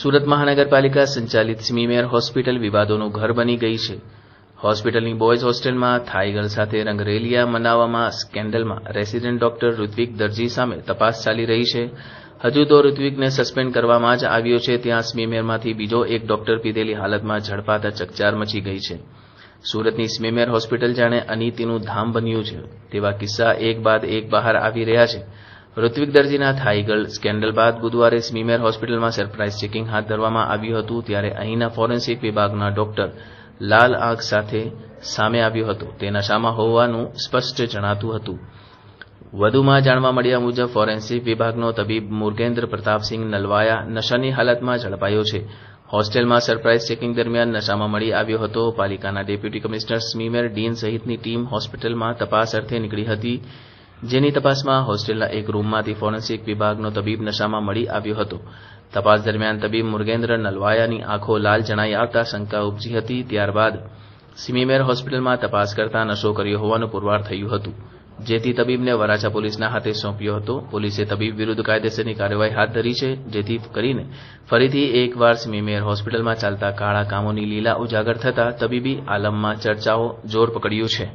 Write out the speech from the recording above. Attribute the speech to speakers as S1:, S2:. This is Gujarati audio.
S1: સુરત મહાનગરપાલિકા સંચાલિત સ્મીમેર હોસ્પિટલ વિવાદોનું ઘર બની ગઈ છે. હોસ્પિટલની બોયઝ હોસ્ટેલમાં થાઈ સાથે રંગરેલિયા મનાવવામાં સ્કેન્ડલમાં રેસિડેન્ટ ડોક્ટર ઋત્વિક દરજી સામે તપાસ ચાલી રહી છે. હજુ તો ઋત્વિકને સસ્પેન્ડ કરવામાં જ આવ્યો છે, ત્યાં સ્મીમેરમાંથી બીજો એક ડોક્ટર પીધેલી હાલતમાં ઝડપાતા ચકચાર મચી ગઈ છે. સુરતની સ્મીમેર હોસ્પિટલ જાણે અનીતિનું ધામ બન્યું છે, તેવા કિસ્સા એક બાદ એક બહાર આવી રહ્યા છે. ઋત્વિક દરજીના થાઈ ગર્લ સ્કેન્ડલ બાદ બુધવારે સ્મીમેર હોસ્પિટલમાં સરપ્રાઇઝ ચેકિંગ હાથ ધરવામાં આવ્યું હતું ત્યારે અહીંના ફોરેન્સિક વિભાગના ડોક્ટર લાલ આંખ સાથે સામે આવ્યું હતું. તે નશામાં હોવાનું સ્પષ્ટ જણાતું હતું. વધુમાં જાણવા મળ્યા મુજબ ફોરેન્સિક વિભાગનો તબીબ મુર્ગેન્દ્ર પ્રતાપસિંહ નલવાયા નશાની હાલતમાં ઝડપાયો છે. હોસ્ટેલમાં સરપ્રાઇઝ ચેકિંગ દરમિયાન નશામાં મળી આવ્યો હતો. પાલિકાના ડેપ્યુટી કમિશનર સ્મીમેર ડીન સહિતની ટીમ હોસ્પિટલમાં તપાસ અર્થે નીકળી હતી. જેની તપાસમાં હોસ્ટેલના એક રૂમમાંથી ફોરેન્સિક વિભાગનો તબીબ નશામાં મળી આવ્યો હતો. તપાસ દરમિયાન તબીબ મુર્ગેન્દ્ર નલવાયાની આંખો લાલ જણાઈ આવતા શંકા ઉપજી હતી. ત્યારબાદ સિમીમેર હોસ્પિટલમાં તપાસ કરતા નશો કર્યો હોવાનું પુરવાર થયું હતું. જેથી તબીબને વરાછા પોલીસના હાથે સોંપ્યો હતો. પોલીસે તબીબ વિરુદ્ધ કાયદેસરની કાર્યવાહી હાથ ધરી છે. જેથી કરીને ફરીથી એકવાર સિમીમેર હોસ્પિટલમાં ચાલતા કાળા કામોની લીલા ઉજાગર થતા તબીબી આલમમાં ચર્ચાઓ જોર પકડ્યું છે.